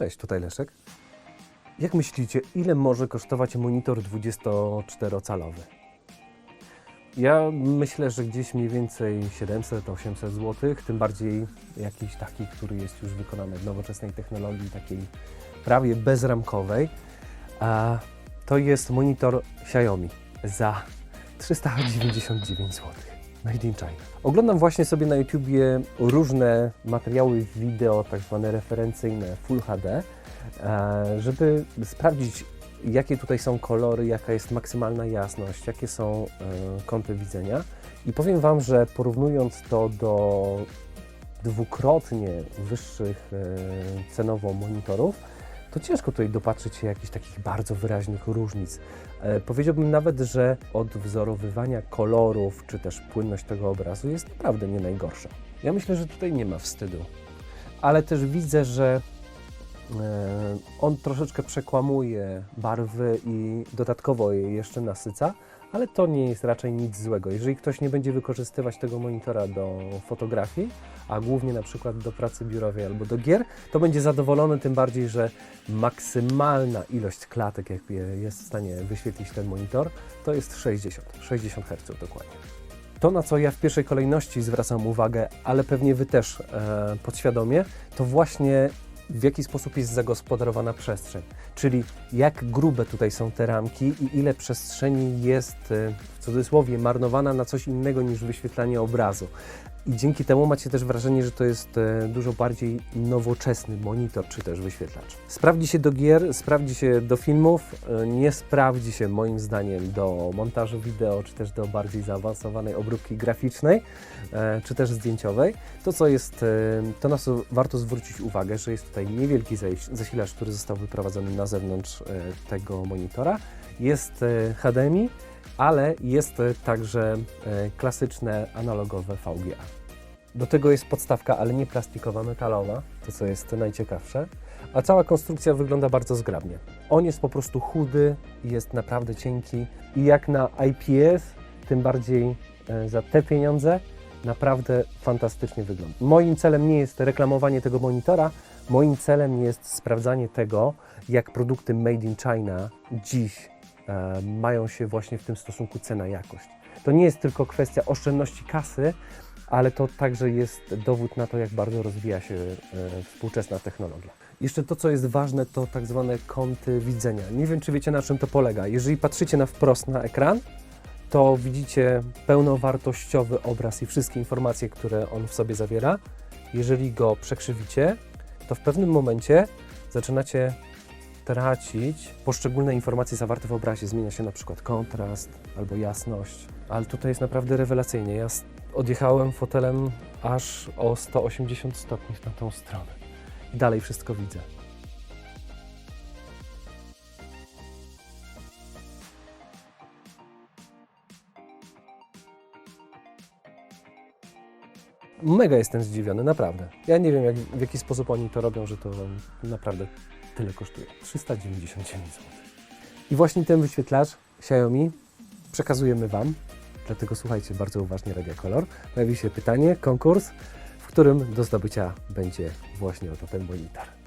Cześć, tutaj Leszek. Jak myślicie, ile może kosztować monitor 24-calowy? Ja myślę, że gdzieś mniej więcej 700-800 zł, tym bardziej jakiś taki, który jest już wykonany w nowoczesnej technologii, takiej prawie bezramkowej. A to jest monitor Xiaomi za 399 zł. Made in China. Oglądam właśnie sobie na YouTubie różne materiały wideo, tak zwane referencyjne Full HD, e, żeby sprawdzić, jakie tutaj są kolory, jaka jest maksymalna jasność, jakie są e, kąty widzenia. I powiem Wam, że porównując to do dwukrotnie wyższych e, cenowo monitorów, to ciężko tutaj dopatrzyć się jakichś takich bardzo wyraźnych różnic. E, powiedziałbym nawet, że odwzorowywania kolorów, czy też płynność tego obrazu jest naprawdę nie najgorsza. Ja myślę, że tutaj nie ma wstydu, ale też widzę, że on troszeczkę przekłamuje barwy i dodatkowo je jeszcze nasyca, ale to nie jest raczej nic złego. Jeżeli ktoś nie będzie wykorzystywać tego monitora do fotografii, a głównie na przykład do pracy biurowej albo do gier, to będzie zadowolony, tym bardziej, że maksymalna ilość klatek, jak jest w stanie wyświetlić ten monitor, to jest 60, 60 Hz dokładnie. To, na co ja w pierwszej kolejności zwracam uwagę, ale pewnie Wy też e, podświadomie, to właśnie w jaki sposób jest zagospodarowana przestrzeń. Czyli jak grube tutaj są te ramki i ile przestrzeni jest e, w cudzysłowie marnowana na coś innego niż wyświetlanie obrazu. I dzięki temu macie też wrażenie, że to jest e, dużo bardziej nowoczesny monitor czy też wyświetlacz. Sprawdzi się do gier, sprawdzi się do filmów, e, nie sprawdzi się moim zdaniem do montażu wideo czy też do bardziej zaawansowanej obróbki graficznej czy też zdjęciowej. To co jest, to na co warto zwrócić uwagę, że jest tutaj niewielki zasilacz, który został wyprowadzony na zewnątrz tego monitora. Jest HDMI, ale jest także klasyczne analogowe VGA. Do tego jest podstawka, ale nie plastikowa, metalowa, to co jest najciekawsze, a cała konstrukcja wygląda bardzo zgrabnie. On jest po prostu chudy, jest naprawdę cienki i jak na IPS, tym bardziej za te pieniądze, naprawdę fantastycznie wygląda. Moim celem nie jest reklamowanie tego monitora, moim celem jest sprawdzanie tego, jak produkty made in China dziś e, mają się właśnie w tym stosunku cena-jakość. To nie jest tylko kwestia oszczędności kasy, ale to także jest dowód na to, jak bardzo rozwija się e, współczesna technologia. Jeszcze to, co jest ważne, to tak zwane kąty widzenia. Nie wiem, czy wiecie, na czym to polega. Jeżeli patrzycie na wprost na ekran, to widzicie pełnowartościowy obraz i wszystkie informacje, które on w sobie zawiera. Jeżeli go przekrzywicie, to w pewnym momencie zaczynacie tracić poszczególne informacje zawarte w obrazie. Zmienia się na przykład kontrast albo jasność, ale tutaj jest naprawdę rewelacyjnie. Ja odjechałem fotelem aż o 180 stopni w tamtą stronę. I dalej wszystko widzę. Mega jestem zdziwiony, naprawdę. Ja nie wiem, jak, w jaki sposób oni to robią, że to naprawdę tyle kosztuje. 399 zł. I właśnie ten wyświetlacz Xiaomi przekazujemy Wam. Dlatego słuchajcie bardzo uważnie Radia Kolor. Pojawi się pytanie, konkurs, w którym do zdobycia będzie właśnie oto ten monitor.